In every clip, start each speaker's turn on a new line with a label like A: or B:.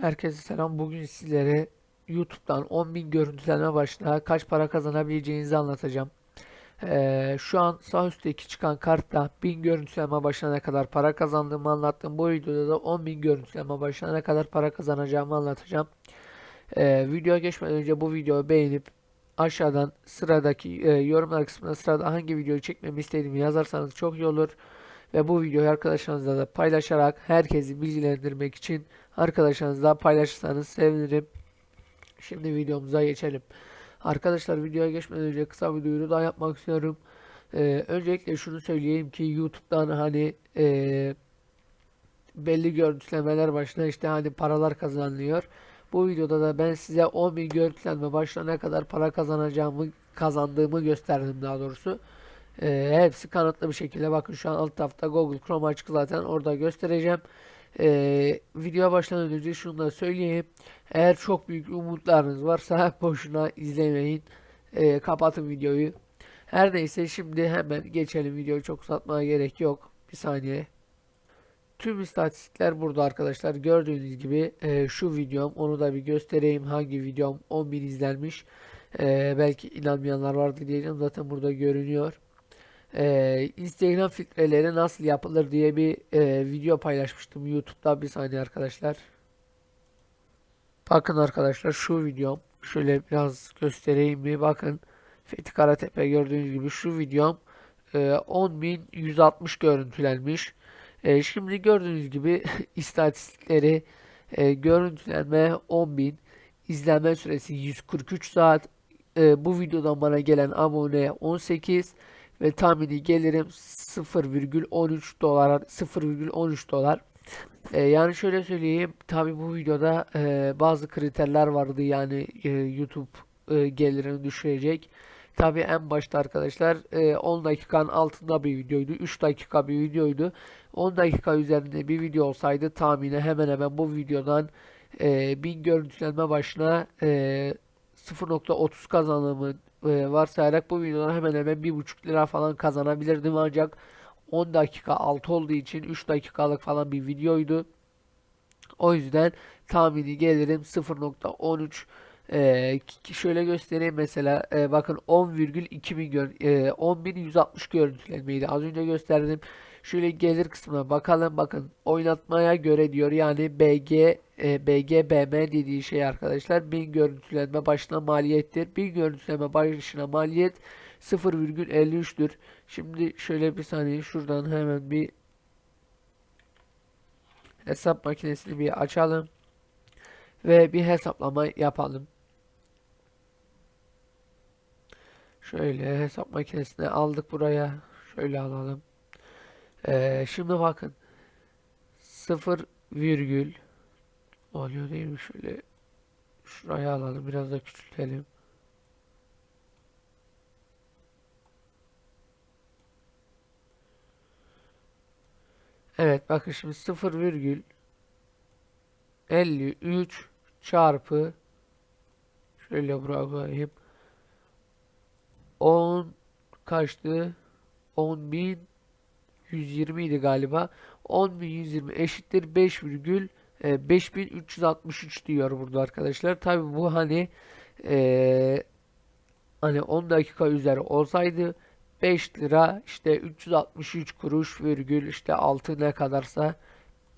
A: Herkese selam. Bugün sizlere YouTube'dan 10.000 görüntüleme başına kaç para kazanabileceğinizi anlatacağım. Ee, şu an sağ üstteki çıkan kartta 1000 görüntüleme başına ne kadar para kazandığımı anlattım. Bu videoda da 10.000 görüntüleme başına ne kadar para kazanacağımı anlatacağım. Ee, videoya geçmeden önce bu videoyu beğenip aşağıdan sıradaki e, yorumlar kısmına sırada hangi videoyu çekmemi istediğimi yazarsanız çok iyi olur. Ve bu videoyu arkadaşlarınızla da paylaşarak herkesi bilgilendirmek için arkadaşlarınızla paylaşırsanız sevinirim. Şimdi videomuza geçelim. Arkadaşlar videoya geçmeden önce kısa bir duyuru daha yapmak istiyorum. Ee, öncelikle şunu söyleyeyim ki YouTube'dan hani e, belli görüntülemeler başına işte hani paralar kazanılıyor. Bu videoda da ben size 10.000 görüntülenme başına ne kadar para kazanacağımı kazandığımı gösterdim daha doğrusu. Ee, hepsi kanıtlı bir şekilde bakın şu an alt tarafta Google Chrome açık zaten orada göstereceğim. Ee, videoya başlamadan önce şunu da söyleyeyim. Eğer çok büyük umutlarınız varsa boşuna izlemeyin. Ee, kapatın videoyu. Her neyse şimdi hemen geçelim videoyu çok uzatmaya gerek yok. Bir saniye. Tüm istatistikler burada arkadaşlar. Gördüğünüz gibi e, şu videom onu da bir göstereyim. Hangi videom 10.000 izlenmiş. E, belki inanmayanlar vardı diyeceğim. Zaten burada görünüyor. E, Instagram filtreleri nasıl yapılır diye bir e, video paylaşmıştım YouTube'da. Bir saniye arkadaşlar. Bakın arkadaşlar şu videom. Şöyle biraz göstereyim mi? Bakın. Fethi Karatepe gördüğünüz gibi şu videom e, 10.160 görüntülenmiş. E, şimdi gördüğünüz gibi istatistikleri e, görüntülenme 10.000 izlenme süresi 143 saat e, bu videodan bana gelen abone 18 ve tahmini gelirim 0,13 dolar 0,13 dolar e, yani şöyle söyleyeyim tabi bu videoda e, bazı kriterler vardı yani e, YouTube e, gelirini düşürecek Tabii en başta arkadaşlar e, 10 dakikanın altında bir videoydu. 3 dakika bir videoydu. 10 dakika üzerinde bir video olsaydı tahmini hemen hemen bu videodan e, 1000 görüntülenme başına e, 0.30 kazanımı e, varsayarak bu videodan hemen hemen 1.5 lira falan kazanabilirdim. Ancak 10 dakika alt olduğu için 3 dakikalık falan bir videoydu. O yüzden tahmini gelirim 0.13 ee, şöyle göstereyim mesela e, bakın 10,2 milyon e, 10.160 görüntülenmeydi. Az önce gösterdim şöyle gelir kısmına bakalım bakın oynatmaya göre diyor yani BG e, BGBM dediği şey arkadaşlar 1000 görüntülenme başına maliyettir 1000 görüntülenme başına maliyet 0,53'tür şimdi şöyle bir saniye şuradan hemen bir hesap makinesini bir açalım ve bir hesaplama yapalım. Şöyle hesap makinesini aldık buraya. Şöyle alalım. Ee, şimdi bakın. 0 virgül oluyor değil mi? Şöyle şuraya alalım. Biraz da küçültelim. Evet bakın şimdi 0 virgül 53 çarpı şöyle bırakayım 10 kaçtı? 10.120 idi galiba. 10.120 eşittir 5 virgül 5363 e, diyor burada arkadaşlar. Tabi bu hani e, hani 10 dakika üzeri olsaydı 5 lira işte 363 kuruş virgül işte 6 ne kadarsa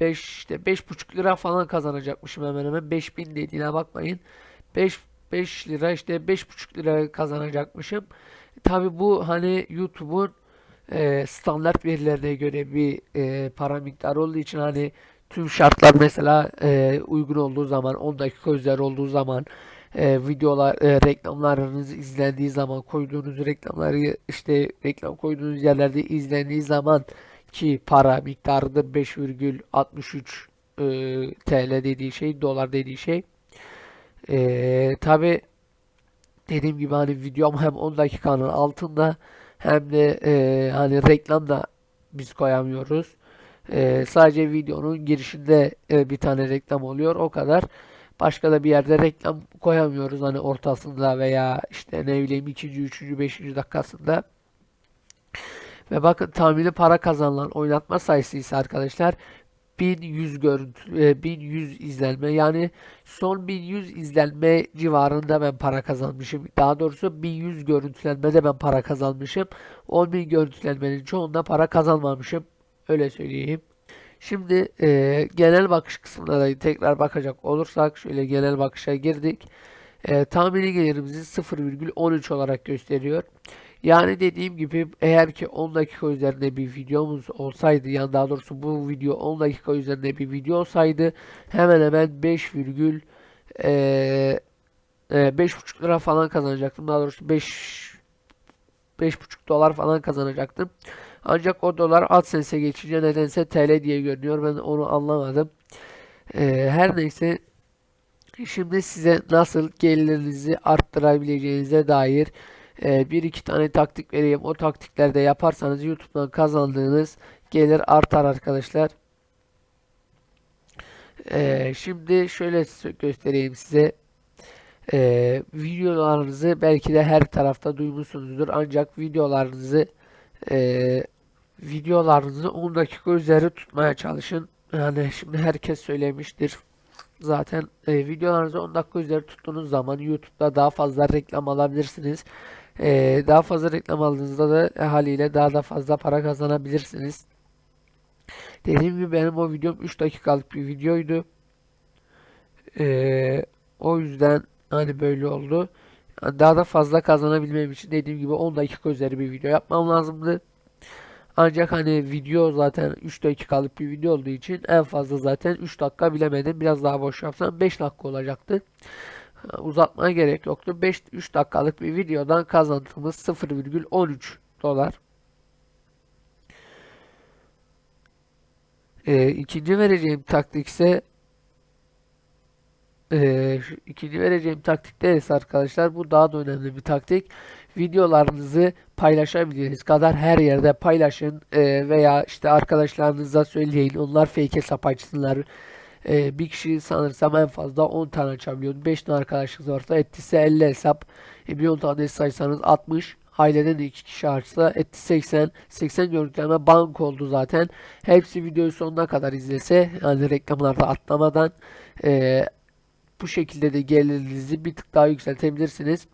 A: 5 işte 5,5 lira falan kazanacakmışım hemen hemen 5000 dediğine bakmayın. 5 5 lira işte 5,5 lira kazanacakmışım. Tabi bu hani YouTube'un e, standart verilerine göre bir e, para miktarı olduğu için hani tüm şartlar mesela e, uygun olduğu zaman 10 dakika üzeri olduğu zaman e, videolar e, reklamlarınız izlendiği zaman koyduğunuz reklamları işte reklam koyduğunuz yerlerde izlendiği zaman ki para miktarıdır 5,63 e, TL dediği şey dolar dediği şey. Ee, tabi dediğim gibi hani videom hem 10 dakikanın altında hem de e, hani reklam da biz koyamıyoruz. E, sadece videonun girişinde e, bir tane reklam oluyor o kadar. Başka da bir yerde reklam koyamıyoruz hani ortasında veya işte ne bileyim 2. 3. 5. dakikasında. Ve bakın tahmini para kazanılan oynatma sayısı ise arkadaşlar 1100 görüntü e, 1100 izlenme yani son 1100 izlenme civarında ben para kazanmışım. Daha doğrusu 1100 görüntülenmede ben para kazanmışım. 10.000 görüntülenmenin çoğunda para kazanmamışım. Öyle söyleyeyim. Şimdi e, genel bakış kısmına da tekrar bakacak olursak şöyle genel bakışa girdik. E, tahmini gelirimizi 0,13 olarak gösteriyor. Yani dediğim gibi eğer ki 10 dakika üzerinde bir videomuz olsaydı yani daha doğrusu bu video 10 dakika üzerinde bir video olsaydı hemen hemen 5 virgül e, e, 5,5 lira falan kazanacaktım. Daha doğrusu 5 5,5 dolar falan kazanacaktım. Ancak o dolar AdSense'e geçince nedense TL diye görünüyor. Ben onu anlamadım. E, her neyse Şimdi size nasıl gelirinizi arttırabileceğinize dair e, bir iki tane taktik vereyim. O taktiklerde yaparsanız YouTube'dan kazandığınız gelir artar arkadaşlar. E, şimdi şöyle göstereyim size. E, videolarınızı belki de her tarafta duymuşsunuzdur. Ancak videolarınızı e, videolarınızı 10 dakika üzeri tutmaya çalışın. Yani şimdi herkes söylemiştir. Zaten e, videolarınızı 10 dakika üzeri tuttuğunuz zaman YouTube'da daha fazla reklam alabilirsiniz. E, daha fazla reklam aldığınızda da haliyle daha da fazla para kazanabilirsiniz. Dediğim gibi benim o videom 3 dakikalık bir videoydu. E, o yüzden hani böyle oldu. Daha da fazla kazanabilmem için dediğim gibi 10 dakika üzeri bir video yapmam lazımdı. Ancak hani video zaten 3 dakikalık bir video olduğu için en fazla zaten 3 dakika bilemedim. Biraz daha boş yapsam 5 dakika olacaktı. Uzatmaya gerek yoktu. 5 3 dakikalık bir videodan kazandığımız 0,13 dolar. Ee, ikinci vereceğim taktik ise ee, şu ikinci vereceğim taktikte ise arkadaşlar bu daha da önemli bir taktik. Videolarınızı paylaşabildiğiniz kadar her yerde paylaşın ee, veya işte arkadaşlarınıza söyleyin. Onlar fake hesap açsınlar. Ee, bir kişi sanırsam en fazla 10 tane açabiliyor. 5 tane arkadaşınız varsa ettiyse 50 hesap. E, 10 tane saysanız 60. Aileden de 2 kişi açsa etti 80. 80 görüntüleme bank oldu zaten. Hepsi videoyu sonuna kadar izlese yani reklamlarda atlamadan e, bu şekilde de gelirinizi bir tık daha yükseltebilirsiniz.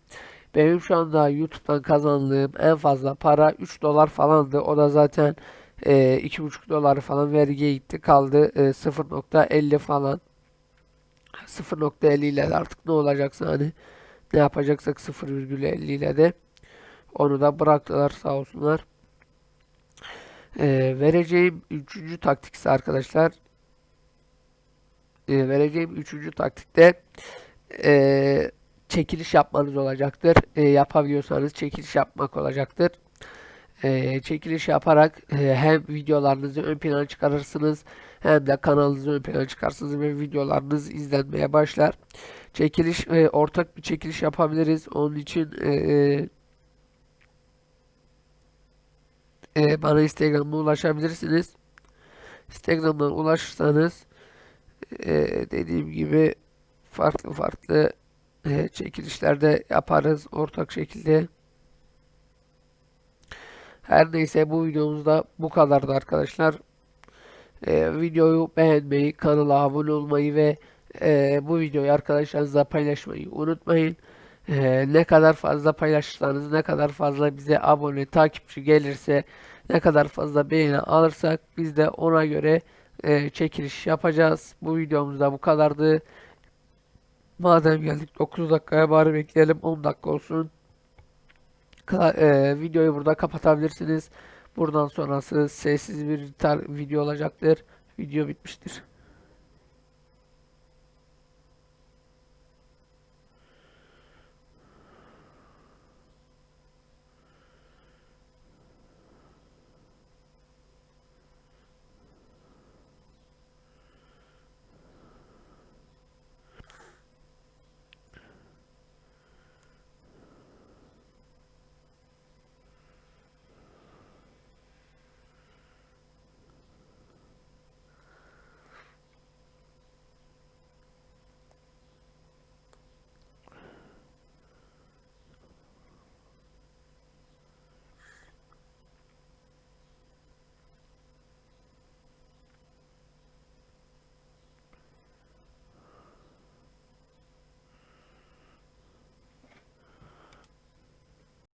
A: Benim şu anda YouTube'dan kazandığım en fazla para 3 dolar falandı. O da zaten e, 2,5 dolar falan vergiye gitti kaldı e, 0.50 falan. 0.50 ile de artık ne olacaksa hani ne yapacaksak 0,50 ile de onu da bıraktılar sağ olsunlar. E, vereceğim üçüncü taktik ise arkadaşlar e, vereceğim üçüncü taktikte e, çekiliş yapmanız olacaktır. E, yapabiliyorsanız çekiliş yapmak olacaktır. E, çekiliş yaparak e, hem videolarınızı ön plana çıkarırsınız hem de kanalınızı ön plana çıkarsınız ve videolarınız izlenmeye başlar. Çekiliş e, ortak bir çekiliş yapabiliriz. Onun için e, e, bana Instagram'da ulaşabilirsiniz. Instagram'dan ulaşırsanız e, dediğim gibi farklı farklı e, çekilişlerde yaparız ortak şekilde. Her neyse bu videomuzda bu kadardı arkadaşlar. E, videoyu beğenmeyi, kanala abone olmayı ve e, bu videoyu arkadaşlarınızla paylaşmayı unutmayın. E, ne kadar fazla paylaşırsanız, ne kadar fazla bize abone, takipçi gelirse, ne kadar fazla beğeni alırsak biz de ona göre e, çekiliş yapacağız. Bu videomuzda bu kadardı. Madem geldik 9 dakikaya bari bekleyelim 10 dakika olsun. E, videoyu burada kapatabilirsiniz. Buradan sonrası sessiz bir video olacaktır. Video bitmiştir.